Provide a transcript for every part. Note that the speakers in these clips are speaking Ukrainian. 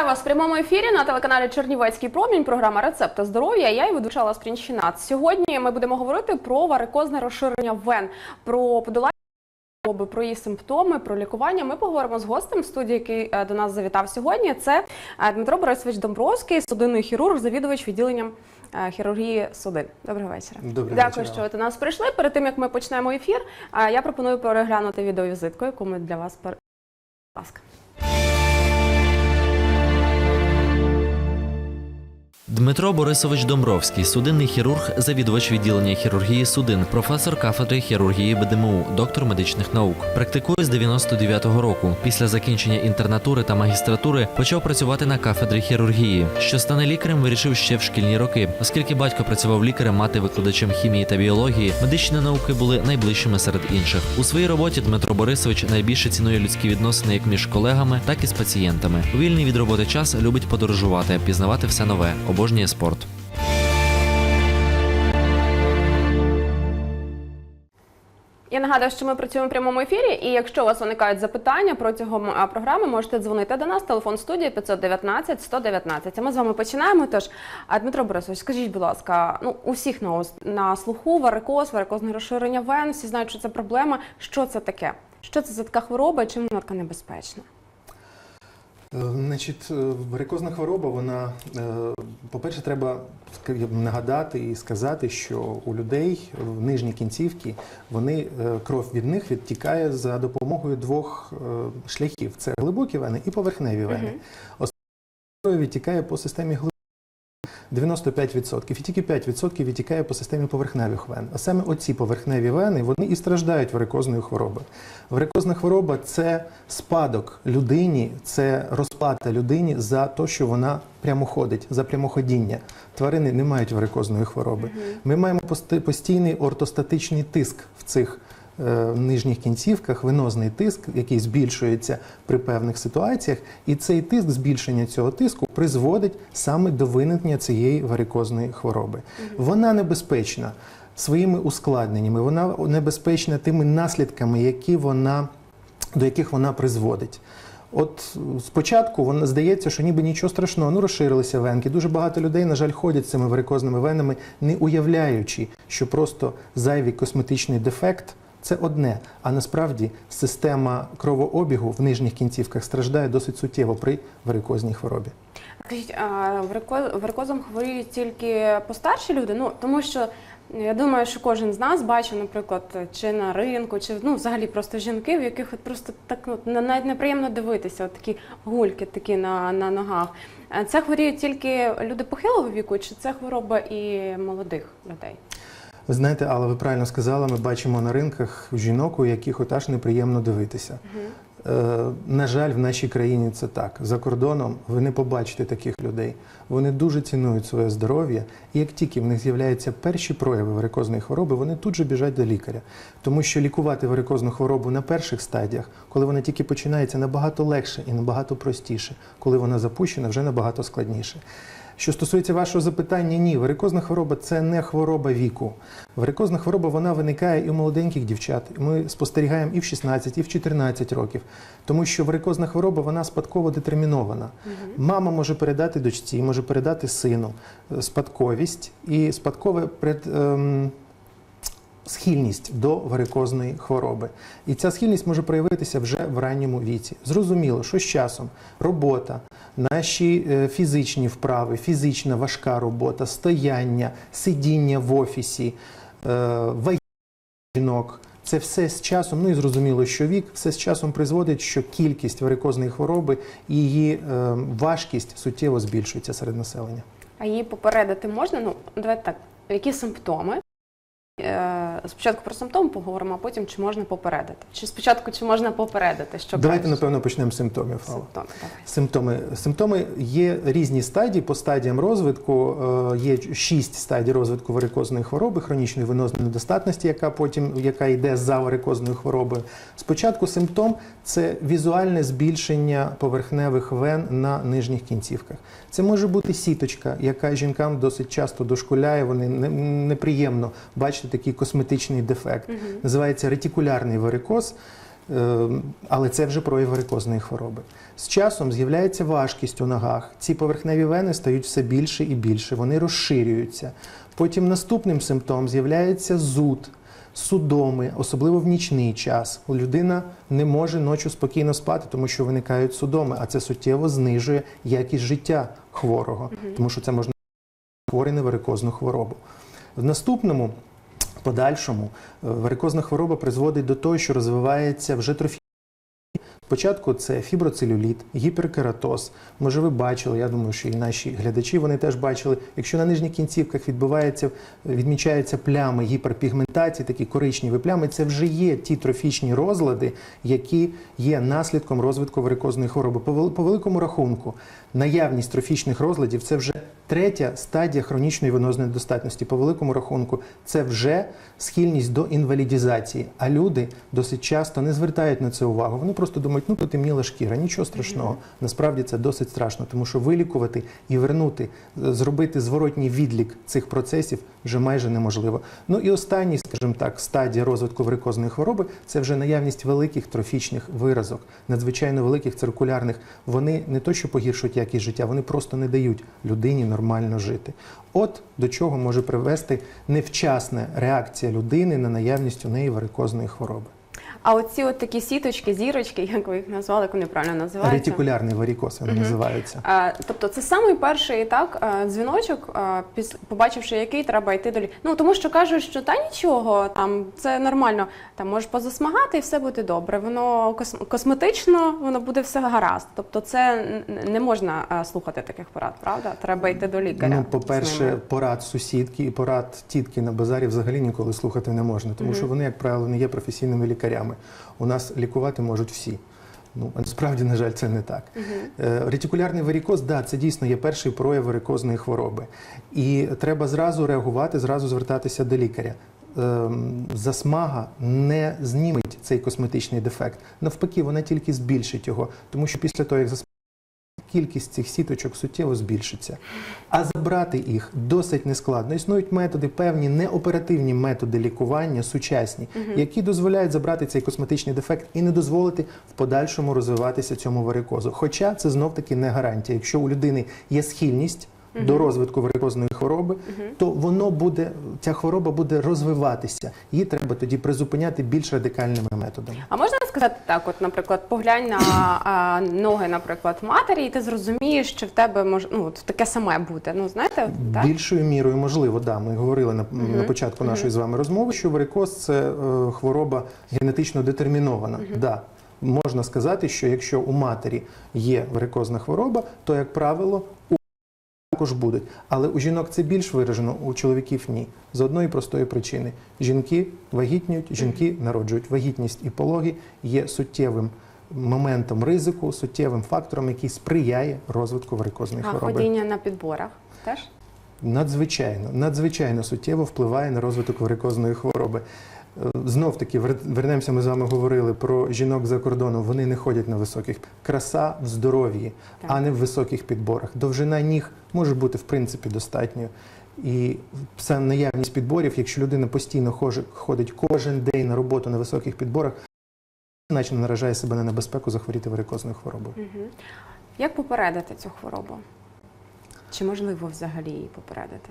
Вітаю вас в прямому ефірі на телеканалі Чернівецький промінь. Програма Рецепти здоров'я. Я і ведуча Алла Сьогодні ми будемо говорити про варикозне розширення вен, про подолання хвороби, про її симптоми, про лікування. Ми поговоримо з гостем в студії, який е, до нас завітав сьогодні. Це е, Дмитро Борисович Домбровський, судинний хірург, завідувач відділенням е, хірургії судин. Доброго вечора. Добрий Дякую, вечір, що ви до нас прийшли. Перед тим як ми почнемо ефір, я пропоную переглянути відеовізитку, яку ми для вас пер... Будь ласка. Дмитро Борисович Домбровський, судинний хірург, завідувач відділення хірургії судин, професор кафедри хірургії БДМУ, доктор медичних наук. Практикує з 99-го року. Після закінчення інтернатури та магістратури почав працювати на кафедрі хірургії. Що стане лікарем, вирішив ще в шкільні роки, оскільки батько працював лікарем, мати викладачем хімії та біології. Медичні науки були найближчими серед інших. У своїй роботі Дмитро Борисович найбільше цінує людські відносини як між колегами, так і з пацієнтами. У вільний від роботи час любить подорожувати, пізнавати все нове, обожнює спорт. Я нагадую, що ми працюємо в прямому ефірі, і якщо у вас виникають запитання протягом програми, можете дзвонити до нас. Телефон студії 519 119. А ми з вами починаємо. Тож, Дмитро Борисович, скажіть, будь ласка, ну у всіх на, на слуху варикоз, варикозне розширення вен, всі знають, що це проблема. Що це таке? Що це за така хвороба і чим вона така небезпечна? Е, Значить, е, варикозна хвороба, вона, е, по-перше, треба нагадати і сказати, що у людей в нижні кінцівки вони кров від них відтікає за допомогою двох шляхів: це глибокі вени і поверхневі вени. Основна кров відтікає по системі глибоких 95%, і тільки 5% відтікає по системі поверхневих вен. А саме оці поверхневі вени вони і страждають варикозною хворобою. Варикозна хвороба це спадок людині, це розплата людині за те, що вона прямоходить, за прямоходіння. Тварини не мають варикозної хвороби. Ми маємо постійний ортостатичний тиск в цих е, нижніх кінцівках, венозний тиск, який збільшується при певних ситуаціях, і цей тиск, збільшення цього тиску призводить саме до виникнення цієї варикозної хвороби. Вона небезпечна своїми ускладненнями, вона небезпечна тими наслідками, які вона, до яких вона призводить. От спочатку воно здається, що ніби нічого страшного, ну розширилися венки. Дуже багато людей, на жаль, ходять з цими варикозними венами, не уявляючи, що просто зайвий косметичний дефект це одне. А насправді система кровообігу в нижніх кінцівках страждає досить суттєво при варикозній хворобі. Скажіть, а варикозом хворіють тільки постарші люди? Ну тому що я думаю, що кожен з нас бачив, наприклад, чи на ринку, чи ну взагалі просто жінки, в яких от просто так ну, на- навіть неприємно дивитися, от такі гульки такі на, на ногах. Це хворіють тільки люди похилого віку, чи це хвороба і молодих людей? Ви знаєте, але ви правильно сказали, ми бачимо на ринках жінок, у яких от аж неприємно дивитися. Е, на жаль, в нашій країні це так. За кордоном ви не побачите таких людей. Вони дуже цінують своє здоров'я, і як тільки в них з'являються перші прояви варикозної хвороби, вони тут же біжать до лікаря. Тому що лікувати варикозну хворобу на перших стадіях, коли вона тільки починається, набагато легше і набагато простіше. Коли вона запущена, вже набагато складніше. Що стосується вашого запитання, ні, варикозна хвороба це не хвороба віку. Варикозна хвороба вона виникає і у молоденьких дівчат. Ми спостерігаємо і в 16, і в 14 років, тому що варикозна хвороба вона спадково детермінована. Мама може передати дочці, може передати сину е, спадковість і спадкове пред. ем, Схильність до варикозної хвороби, і ця схильність може проявитися вже в ранньому віці. Зрозуміло, що з часом робота, наші е, фізичні вправи, фізична важка робота, стояння, сидіння в офісі, е, жінок. Це все з часом, ну і зрозуміло, що вік все з часом призводить, що кількість варикозної хвороби і її е, важкість суттєво збільшується серед населення. А її попередити можна? Ну давайте так. Які симптоми? Е, Спочатку про симптоми поговоримо, а потім чи можна попередити? Чи спочатку чи можна попередити? Що Давайте, краще? напевно, почнемо з симптомів. Симптоми, давай. Симптоми. Симптоми є різні стадії. По стадіям розвитку е, є шість стадій розвитку варикозної хвороби, хронічної венозної недостатності, яка потім яка йде за варикозною хворобою. Спочатку симптом це візуальне збільшення поверхневих вен на нижніх кінцівках. Це може бути сіточка, яка жінкам досить часто дошкуляє. Вони не- неприємно бачити такий косметичний дефект. Називається ретикулярний варикоз. Е, Але це вже прояв варикозної хвороби. З часом з'являється важкість у ногах. Ці поверхневі вени стають все більше і більше, вони розширюються. Потім наступним симптомом з'являється зуд, судоми, особливо в нічний час. Людина не може ночі спокійно спати, тому що виникають судоми, а це суттєво знижує якість життя хворого, тому що це можна хворий на варикозну хворобу. В наступному, подальшому, е, варикозна хвороба призводить до того, що розвивається вже трофі. Спочатку це фіброцелюліт, гіперкератоз. Може, ви бачили, я думаю, що і наші глядачі вони теж бачили. Якщо на нижніх кінцівках відбувається, відмічаються плями гіперпігментації, такі коричневі плями, це вже є ті трофічні розлади, які є наслідком розвитку варикозної хвороби. По великому рахунку, наявність трофічних розладів це вже третя стадія хронічної венозної недостатності. По великому рахунку, це вже схильність до інвалідізації. А люди досить часто не звертають на це увагу. Вони просто думають, ну потемніла шкіра, нічого страшного. Насправді це досить страшно, тому що вилікувати і вернути, зробити зворотній відлік цих процесів вже майже неможливо. Ну і останній, скажімо так, стадія розвитку варикозної хвороби це вже наявність великих трофічних виразок, надзвичайно великих циркулярних. Вони не то, що погіршують якість життя, вони просто не дають людині нормально жити. От до чого може привести невчасна реакція людини на наявність у неї варикозної хвороби. А оці от такі сіточки, зірочки, як ви їх назвали, як вони правильно називаються? Ретикулярний варикоз вони називаються. А, тобто це самий перший так дзвіночок, побачивши який треба йти до лі... Ну тому що кажуть, що та нічого, там це нормально, там можеш позасмагати і все буде добре. Воно кос- косметично, воно буде все гаразд. Тобто, це не можна слухати таких порад, правда? Треба йти до лікаря. Ну, по-перше, порад сусідки і порад тітки на базарі взагалі ніколи слухати не можна, тому що вони, як правило, не є професійними лікарями. У нас лікувати можуть всі. Ну, насправді, на жаль, це не так. Угу. Ретикулярний варікоз, да, це дійсно є перший прояв варикозної хвороби. І треба зразу реагувати, зразу звертатися до лікаря. Ем, Засмага не зніметь цей косметичний дефект. Навпаки, вона тільки збільшить його, тому що після того, як засмага кількість цих сіточок суттєво збільшиться. А забрати їх досить нескладно. Існують методи, певні неоперативні методи лікування, сучасні, які дозволяють забрати цей косметичний дефект і не дозволити в подальшому розвиватися цьому варикозу. Хоча це знов таки не гарантія. Якщо у людини є схильність. До розвитку варикозної хвороби, то воно буде, ця хвороба буде розвиватися. Її треба тоді призупиняти більш радикальними методами. А можна сказати так, от, наприклад, поглянь на а, ноги, наприклад, матері, і ти зрозумієш, що в тебе може ну от таке саме буде. Ну знаєте, так? Більшою мірою можливо, да. Ми говорили на, на початку нашої з вами розмови, що варикоз це е, хвороба генетично детермінована. Да. Можна сказати, що якщо у матері є варикозна хвороба, то, як правило, також будуть. Але у жінок це більш виражено, у чоловіків ні. З одної простої причини: жінки вагітнюють, жінки народжують. Вагітність і пологи є суттєвим моментом ризику, суттєвим фактором, який сприяє розвитку варикозної А хвороби. ходіння на підборах теж? Надзвичайно, надзвичайно суттєво впливає на розвиток варикозної хвороби. Знов таки вернемося. Ми з вами говорили про жінок за кордоном. Вони не ходять на високих краса в здоров'ї, а не в високих підборах. Довжина ніг може бути в принципі достатньою. І сам наявність підборів, якщо людина постійно ходить кожен день на роботу на високих підборах, значно наражає себе на небезпеку захворіти варикозною хворобою. Угу. Як попередити цю хворобу? Чи можливо взагалі її попередити?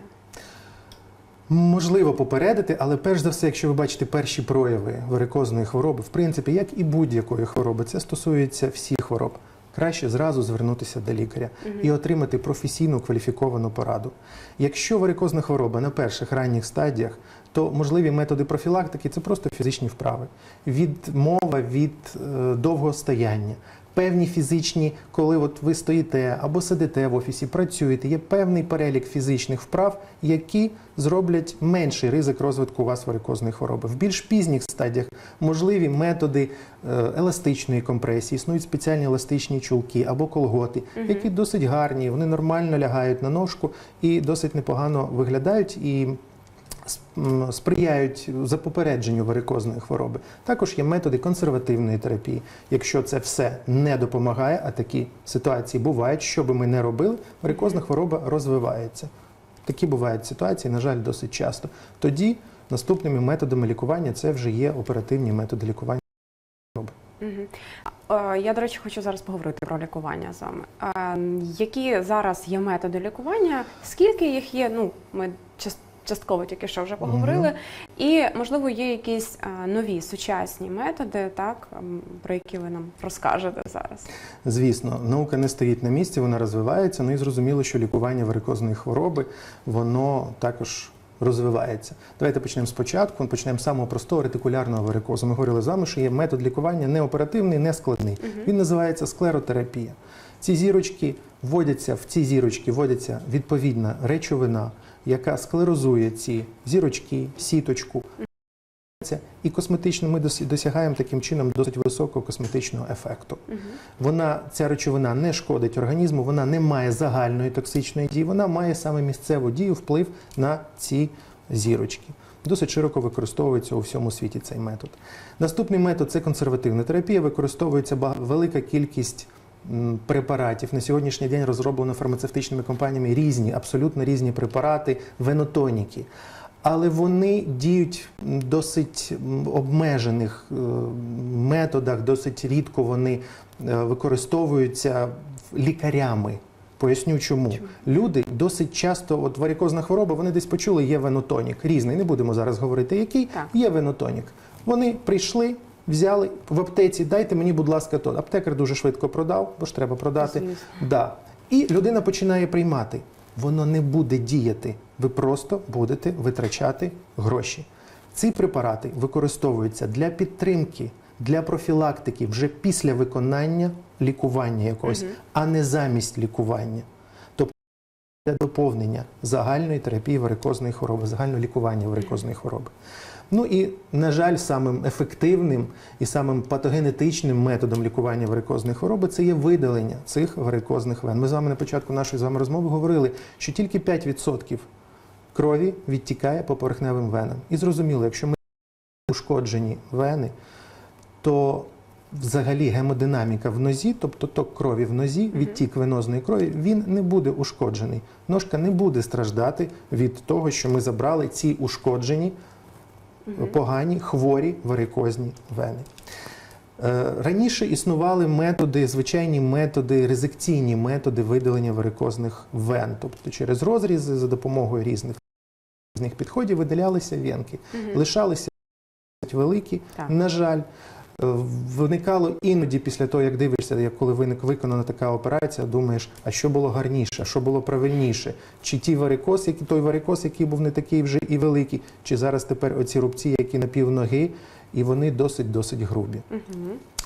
Можливо попередити, але перш за все, якщо ви бачите перші прояви варикозної хвороби, в принципі, як і будь-якої хвороби, це стосується всіх хвороб. Краще зразу звернутися до лікаря і отримати професійну кваліфіковану пораду. Якщо варикозна хвороба на перших ранніх стадіях, то можливі методи профілактики це просто фізичні вправи, відмова від е, довгого стояння. Певні фізичні, коли от ви стоїте або сидите в офісі, працюєте, є певний перелік фізичних вправ, які зроблять менший ризик розвитку у вас варикозної хвороби. В більш пізніх стадіях можливі методи е, еластичної компресії, існують спеціальні еластичні чулки або колготи, які досить гарні, вони нормально лягають на ножку і досить непогано виглядають і сприяють запопередженню варикозної хвороби. Також є методи консервативної терапії. Якщо це все не допомагає, а такі ситуації бувають, що би ми не робили, варикозна хвороба розвивається. Такі бувають ситуації, на жаль, досить часто. Тоді наступними методами лікування це вже є оперативні методи лікування. Е, Я, до речі, хочу зараз поговорити про лікування з вами. Які зараз є методи лікування? Скільки їх є? Ну, ми час- частково тільки що вже поговорили. І, можливо, є якісь нові сучасні методи, так, про які ви нам розкажете зараз. Звісно, наука не стоїть на місці, вона розвивається. Ну і зрозуміло, що лікування варикозної хвороби воно також розвивається. Давайте почнемо спочатку. Почнемо з самого простого ретикулярного варикозу. Ми говорили з вами, що є метод лікування не оперативний, не складний. Він називається склеротерапія. Ці зірочки вводяться в ці зірочки, вводяться відповідна речовина, яка склерозує ці зірочки, сіточку. І косметично ми досягаємо таким чином досить високого косметичного ефекту. Вона ця речовина не шкодить організму, вона не має загальної токсичної дії, вона має саме місцеву дію, вплив на ці зірочки. Досить широко використовується у всьому світі цей метод. Наступний метод це консервативна терапія. Використовується велика кількість препаратів. На сьогоднішній день розроблено фармацевтичними компаніями різні, абсолютно різні препарати, венотоніки. Але вони діють досить обмежених е, методах, досить рідко вони е, використовуються лікарями. Поясню чому. Люди досить часто, от варикозна хвороба, вони десь почули, є венотонік. Різний, не будемо зараз говорити, який. Так. Є венотонік. Вони прийшли, взяли в аптеці, дайте мені, будь ласка, то. Аптекар дуже швидко продав, бо ж треба продати. Да. І людина починає приймати. Воно не буде діяти. Ви просто будете витрачати гроші. Ці препарати використовуються для підтримки, для профілактики вже після виконання лікування якогось, а не замість лікування. Тобто для доповнення загальної терапії варикозної хвороби, загального лікування варикозної хвороби. Ну і, на жаль, самим ефективним і самим патогенетичним методом лікування варикозної хвороби це є видалення цих варикозних вен. Ми з вами на початку нашої з вами розмови говорили, що тільки 5% крові відтікає по поверхневим венам. І зрозуміло, якщо ми ушкоджені вени, то взагалі гемодинаміка в нозі, тобто ток крові в нозі, відтік венозної крові, він не буде ушкоджений. Ножка не буде страждати від того, що ми забрали ці ушкоджені, погані, хворі варикозні вени. Е, Раніше існували методи, звичайні методи, резекційні методи видалення варикозних вен, тобто через розрізи за допомогою різних різних підходів видалялися венки, лишалися великі. Так. На жаль, виникало іноді після того, як дивишся, як коли виник виконана така операція, думаєш, а що було гарніше, що було правильніше? Чи ті варикоз, які той варикоз, який був не такий вже і великий, чи зараз тепер оці рубці, які на півноги, і вони досить досить грубі.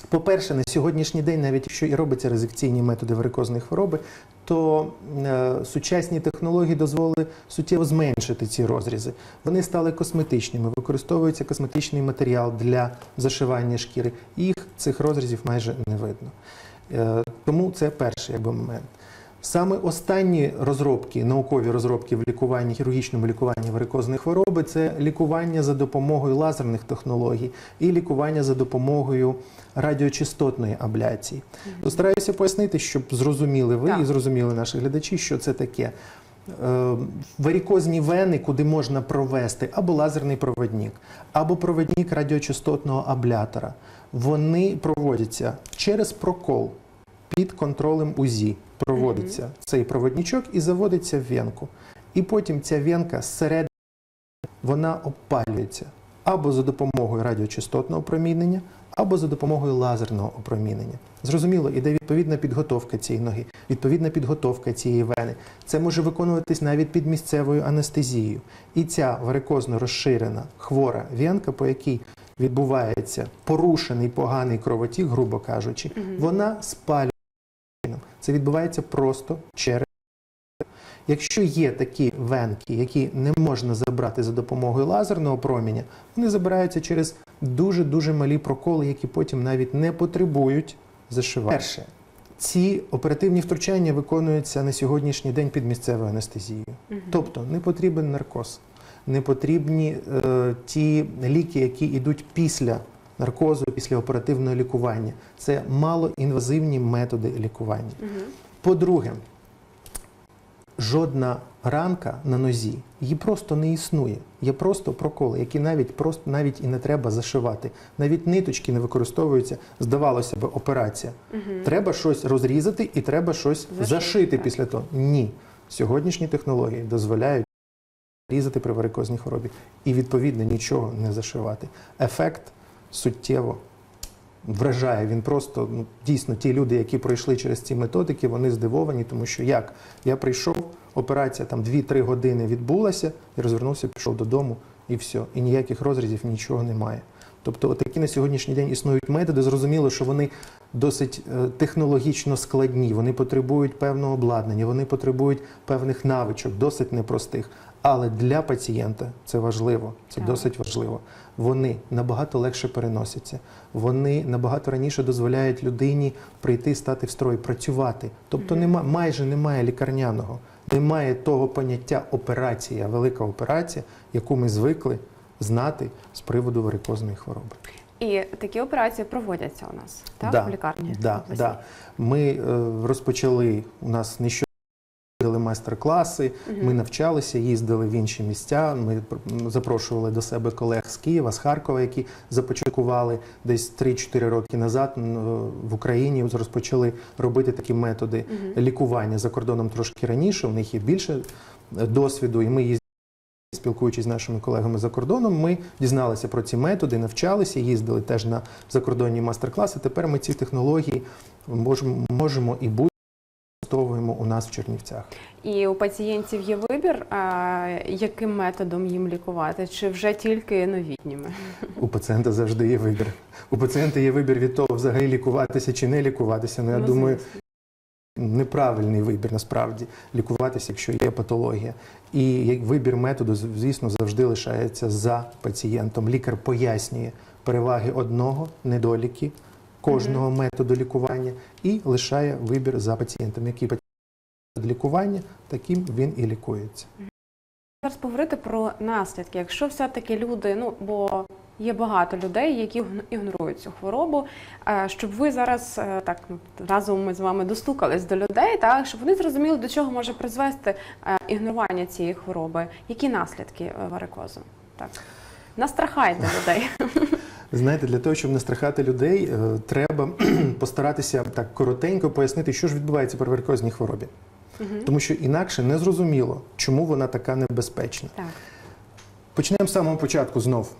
По-перше, на сьогоднішній день, навіть якщо і робиться резекційні методи варикозної хвороби, то е, сучасні технології дозволили суттєво зменшити ці розрізи. Вони стали косметичними, використовується косметичний матеріал для зашивання шкіри. Їх цих розрізів майже не видно. Е, тому це перший якби, момент. Саме останні розробки, наукові розробки в лікуванні, хірургічному лікуванні варикозної хвороби це лікування за допомогою лазерних технологій і лікування за допомогою радіочастотної абляції. Стараюся пояснити, щоб зрозуміли ви Так. і зрозуміли наші глядачі, що це таке. Е, Варикозні вени, куди можна провести або лазерний проводник, або проводник радіочастотного аблятора, вони проводяться через прокол під контролем УЗІ. Проводиться цей проводничок і заводиться в венку. І потім ця венка зсередини вона опалюється або за допомогою радіочастотного опромінення, або за допомогою лазерного опромінення. Зрозуміло, іде відповідна підготовка цієї ноги, відповідна підготовка цієї вени. Це може виконуватись навіть під місцевою анестезією. І ця варикозно розширена хвора венка, по якій відбувається порушений поганий кровотік, грубо кажучи, вона спалює. Це відбувається просто через. Якщо є такі венки, які не можна забрати за допомогою лазерного проміння, вони забираються через дуже-дуже малі проколи, які потім навіть не потребують зашивання. Перше, ці оперативні втручання виконуються на сьогоднішній день під місцевою анестезією. Тобто не потрібен наркоз, не потрібні е, ті ліки, які йдуть після наркозу, після оперативного лікування. Це малоінвазивні методи лікування. По-друге, жодна ранка на нозі, її просто не існує. Є просто проколи, які навіть просто навіть і не треба зашивати. Навіть ниточки не використовуються. Здавалося б, операція. Треба щось розрізати і треба щось Зашити, зашити після того. Ні. Сьогоднішні технології дозволяють різати при варикозній хворобі і відповідно нічого не зашивати. Ефект суттєво вражає. Він просто ну, дійсно ті люди, які пройшли через ці методики, вони здивовані, тому що як я прийшов, операція там 2-3 години відбулася, і розвернувся, пішов додому, і все. І ніяких розрізів, нічого немає. Тобто, такі на сьогоднішній день існують методи. Зрозуміло, що вони досить е, технологічно складні, вони потребують певного обладнання, вони потребують певних навичок, досить непростих. Але для пацієнта це важливо, це Так. досить важливо. Вони набагато легше переносяться. Вони набагато раніше дозволяють людині прийти, стати в строй, працювати. Тобто нема, майже немає лікарняного, немає того поняття операція, велика операція, яку ми звикли знати з приводу варикозної хвороби. І такі операції проводяться у нас так Да, в лікарні. Да, да. Ми е, розпочали у нас нещодавно проводили майстер-класи. Ми навчалися, їздили в інші місця. Ми запрошували до себе колег з Києва, з Харкова, які започаткували десь 3-4 роки назад в Україні. Розпочали робити такі методи лікування за кордоном трошки раніше. У них є більше е, досвіду, і ми їздили. Спілкуючись з нашими колегами за кордоном, ми дізналися про ці методи, навчалися, їздили теж на закордонні майстер-класи. Тепер ми ці технології можемо, можемо і будемо використовуємо у нас в Чернівцях. І у пацієнтів є вибір, а, яким методом їм лікувати, чи вже тільки новітніми? У пацієнта завжди є вибір. У пацієнта є вибір від того, взагалі лікуватися чи не лікуватися. Ну я Ну, думаю, неправильний вибір насправді лікуватися, якщо є патологія. І вибір методу, звісно, завжди лишається за пацієнтом. Лікар пояснює переваги одного, недоліки кожного методу лікування і лишає вибір за пацієнтом. Який пацієнт лікування, таким він і лікується. Зараз поговорити про наслідки. Якщо все-таки люди, ну бо є багато людей, які гн- ігнорують цю хворобу, е, щоб ви зараз е, так ну, разом ми з вами достукались до людей, так щоб вони зрозуміли, до чого може призвести е, ігнорування цієї хвороби, які наслідки варикозу. Так настрахайте людей. Знаєте, для того, щоб не страхати людей, е, треба постаратися так коротенько пояснити, що ж відбувається при варикозній хворобі. Тому що інакше не зрозуміло, чому вона така небезпечна. Так. Почнемо з самого початку знов.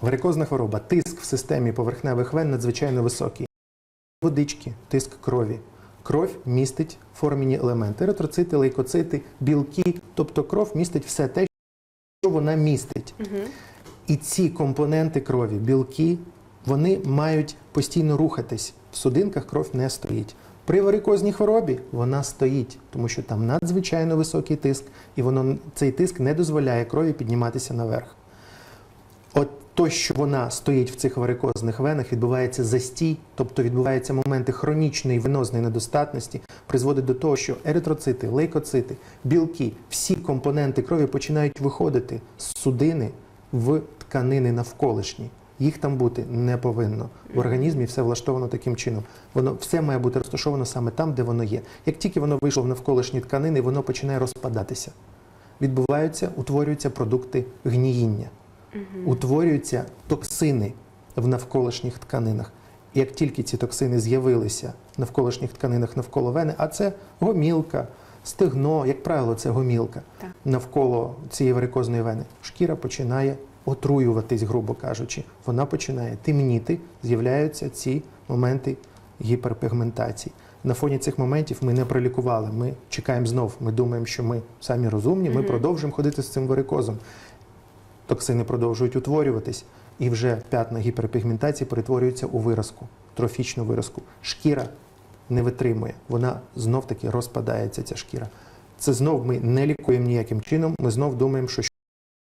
Варикозна хвороба, тиск в системі поверхневих вен надзвичайно високий. Водички, тиск крові. Кров містить формені елементи, еритроцити, лейкоцити, білки. Тобто кров містить все те, що вона містить. Угу. І ці компоненти крові, білки, вони мають постійно рухатись. В судинках кров не стоїть. При варикозній хворобі вона стоїть, тому що там надзвичайно високий тиск, і воно, цей тиск не дозволяє крові підніматися наверх. От то, що вона стоїть в цих варикозних венах, відбувається застій, тобто відбуваються моменти хронічної венозної недостатності, призводить до того, що еритроцити, лейкоцити, білки, всі компоненти крові починають виходити з судини в тканини навколишні. Їх там бути не повинно. В організмі все влаштовано таким чином. Воно все має бути розташовано саме там, де воно є. Як тільки воно вийшло в навколишні тканини, воно починає розпадатися. Відбуваються, утворюються продукти гніїння утворюються токсини в навколишніх тканинах. Як тільки ці токсини з'явилися в навколишніх тканинах навколо вени, а це гомілка, стегно, як правило, це гомілка Так. навколо цієї варикозної вени, шкіра починає отруюватись, грубо кажучи. Вона починає темніти, з'являються ці моменти гіперпігментації. На фоні цих моментів ми не пролікували. Ми чекаємо знов. Ми думаємо, що ми самі розумні, ми продовжуємо ходити з цим варикозом токсини продовжують утворюватись, і вже п'ятна гіперпігментації перетворюються у виразку, трофічну виразку. Шкіра не витримує, вона знов таки розпадається, ця шкіра. Це знов ми не лікуємо ніяким чином. Ми знов думаємо, що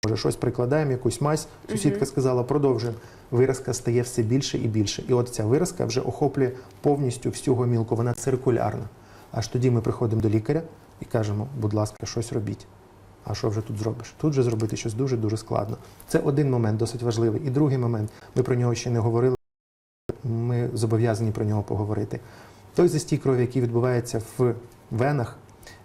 може щось прикладаємо, якусь мазь. Сусідка сказала, продовжуємо. Виразка стає все більше і більше. І от ця виразка вже охоплює повністю всю гомілку. Вона циркулярна. Аж тоді ми приходимо до лікаря і кажемо, будь ласка, щось робіть. А що вже тут зробиш? Тут же зробити щось дуже дуже складно. Це один момент, досить важливий. І другий момент, ми про нього ще не говорили. Ми зобов'язані про нього поговорити. Той застій крові, який відбувається в венах,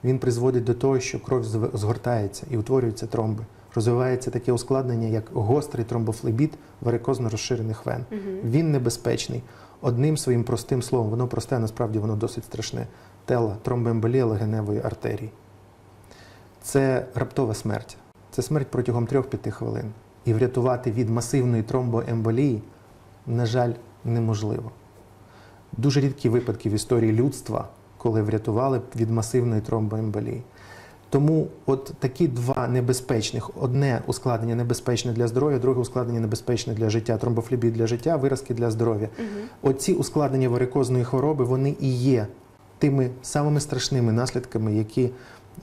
він призводить до того, що кров згортається і утворюються тромби. Розвивається таке ускладнення, як гострий тромбофлебіт варикозно розширених вен. Він небезпечний. Одним своїм простим словом, воно просте, насправді воно досить страшне. Тела, тромбоемболія легеневої артерії. Це раптова смерть. Це смерть протягом 3-5 хвилин. І врятувати від масивної тромбоемболії, на жаль, неможливо. Дуже рідкі випадки в історії людства, коли врятували від масивної тромбоемболії. Тому от такі два небезпечних: одне ускладнення небезпечне для здоров'я, друге ускладнення небезпечне для життя, тромбофлебіт для життя, виразки для здоров'я. Оці ускладнення варикозної хвороби вони і є тими самими страшними наслідками, які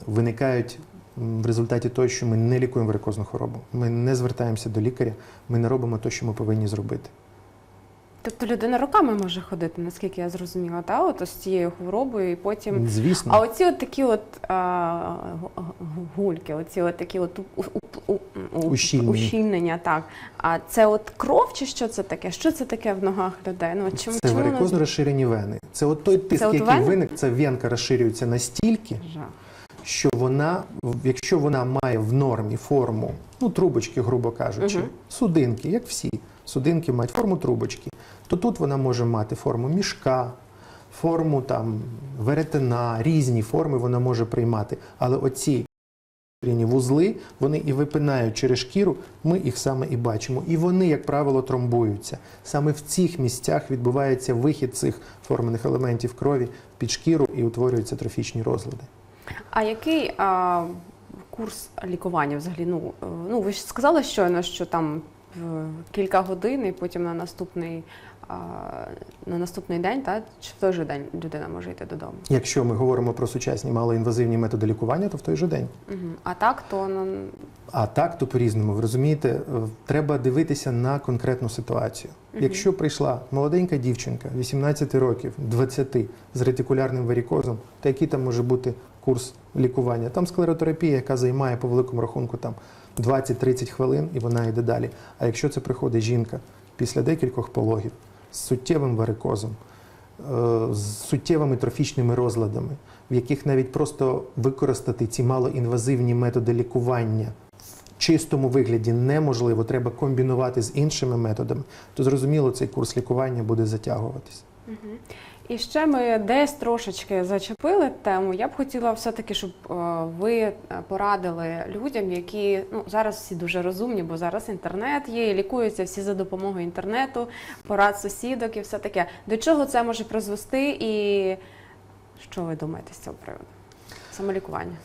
виникають в результаті того, що ми не лікуємо варикозну хворобу. Ми не звертаємося до лікаря, ми не робимо те, що ми повинні зробити. Тобто людина роками може ходити, наскільки я зрозуміла, та от з цією хворобою, і потім. Звісно, А оці от такі от а, гульки, оці от такі от у, у, у, Ущільнення. ущільнення, так. А це от кров чи що це таке? Що це таке в ногах людей? Ну, от чому, це чому воно варикозно розширені вени. Це от той тиск, Це який вени? виник, це венка розширюється настільки, Жах. що вона, якщо вона має в нормі форму, ну трубочки, грубо кажучи, Мгм. судинки, як всі судинки мають форму трубочки, то тут вона може мати форму мішка, форму там веретена, різні форми вона може приймати. Але оці вузли, вони і випинають через шкіру, ми їх саме і бачимо. І вони, як правило, тромбуються. Саме в цих місцях відбувається вихід цих формених елементів крові під шкіру і утворюються трофічні розлади. А який а, курс лікування взагалі? Ну, е, ну ви ж сказали щойно, що там кілька годин і потім на наступний, на наступний день, та, чи в той же день людина може йти додому? Якщо ми говоримо про сучасні малоінвазивні методи лікування, то в той же день. Угу. А так, то ну, А так, то по-різному. Ви розумієте, е, треба дивитися на конкретну ситуацію. Якщо прийшла молоденька дівчинка 18 років, 20 з ретикулярним варікозом, то який там може бути курс лікування? Там склеротерапія, яка займає по великому рахунку там 20-30 хвилин, і вона йде далі. А якщо це приходить жінка після декількох пологів з суттєвим варикозом, е, з суттєвими трофічними розладами, в яких навіть просто використати ці малоінвазивні методи лікування чистому вигляді неможливо, треба комбінувати з іншими методами, то зрозуміло, цей курс лікування буде затягуватись. І ще ми десь трошечки зачепили тему. Я б хотіла все-таки, щоб е, ви е, порадили людям, які ну зараз всі дуже розумні, бо зараз інтернет є, і лікуються всі за допомогою інтернету, порад сусідок і все таке. До чого це може призвести, і що ви думаєте з цього приводу? Самолікування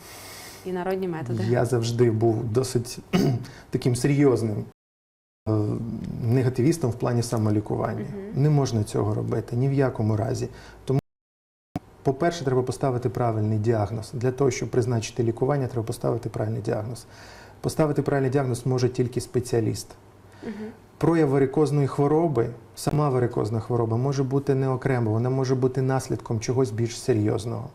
і народні методи. Я завжди був досить таким серйозним негативістом в плані самолікування. Не можна цього робити ні в якому разі. Тому, по-перше, треба поставити правильний діагноз. Для того, щоб призначити лікування, треба поставити правильний діагноз. Поставити правильний діагноз може тільки спеціаліст. Прояв варикозної хвороби, сама варикозна хвороба може бути не окремо, вона може бути наслідком чогось більш серйозного.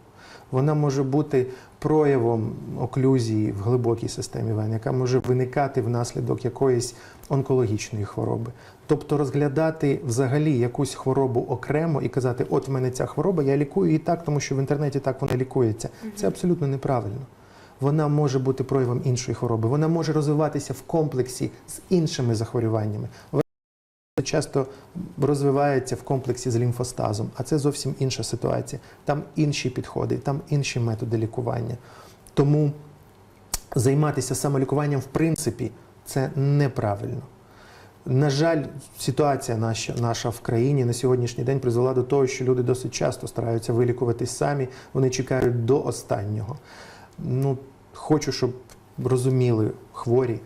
Вона може бути проявом оклюзії в глибокій системі вен, яка може виникати внаслідок якоїсь онкологічної хвороби. Тобто розглядати взагалі якусь хворобу окремо і казати, от в мене ця хвороба, я лікую її так, тому що в інтернеті так вона лікується. Це абсолютно неправильно. Вона може бути проявом іншої хвороби. Вона може розвиватися в комплексі з іншими захворюваннями. Вона часто розвивається в комплексі з лімфостазом, а це зовсім інша ситуація. Там інші підходи, там інші методи лікування. Тому займатися самолікуванням в принципі це неправильно. На жаль, ситуація наша, наша в країні на сьогоднішній день призвела до того, що люди досить часто стараються вилікуватись самі, вони чекають до останнього. Ну, хочу, щоб розуміли хворі,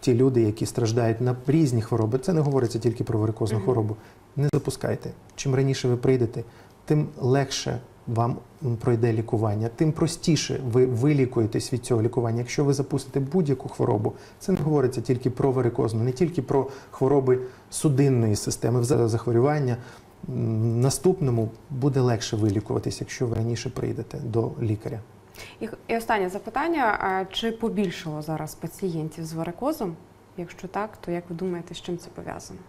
ті люди, які страждають на різні хвороби. Це не говориться тільки про варикозну Мгм. хворобу. Не запускайте. Чим раніше ви прийдете, тим легше вам пройде лікування, тим простіше ви вилікуєтесь від цього лікування. Якщо ви запустите будь-яку хворобу, це не говориться тільки про варикозну, не тільки про хвороби судинної системи, захворювання. Наступному буде легше вилікуватись, якщо ви раніше прийдете до лікаря. І, і останнє запитання: а чи побільшало зараз пацієнтів з варикозом? Якщо так, то як ви думаєте, з чим це пов'язано?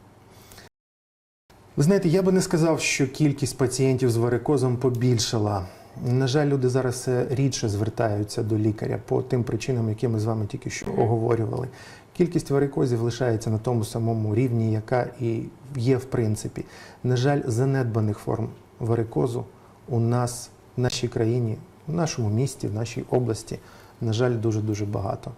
Ви знаєте, я би не сказав, що кількість пацієнтів з варикозом побільшала. На жаль, люди зараз все рідше звертаються до лікаря по тим причинам, які ми з вами тільки що оговорювали. Кількість варикозів лишається на тому самому рівні, яка і є в принципі. На жаль, занедбаних форм варикозу у нас в нашій країні, в нашому місті, в нашій області, на жаль, дуже дуже багато.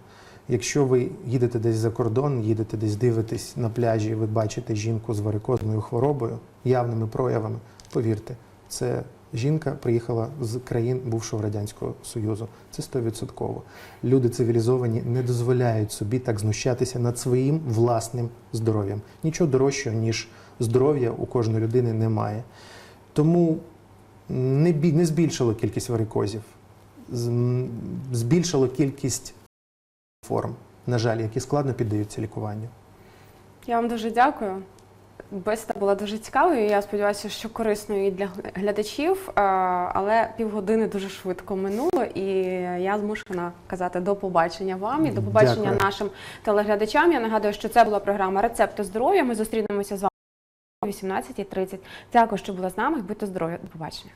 Якщо ви їдете десь за кордон, їдете десь дивитесь на пляжі, ви бачите жінку з варикозною хворобою, явними проявами, повірте, це жінка приїхала з країн бувшого радянського союзу. Це стовідсотково. Люди цивілізовані не дозволяють собі так знущатися над своїм власним здоров'ям. Нічого дорожчого ніж здоров'я у кожної людини немає. Тому не, бі- не збільшило кількість варикозів, збільшило кількість форм, на жаль, які складно піддаються лікуванню. Я вам дуже дякую. Бесіда була дуже цікавою. Я сподіваюся, що корисною і для глядачів. Е, Але півгодини дуже швидко минуло, і я змушена казати до побачення вам і до побачення Дякую. нашим телеглядачам. Я нагадую, що це була програма Рецепти здоров'я. Ми зустрінемося з вами 18.30. Дякую, що були з нами. Будьте здорові. До побачення.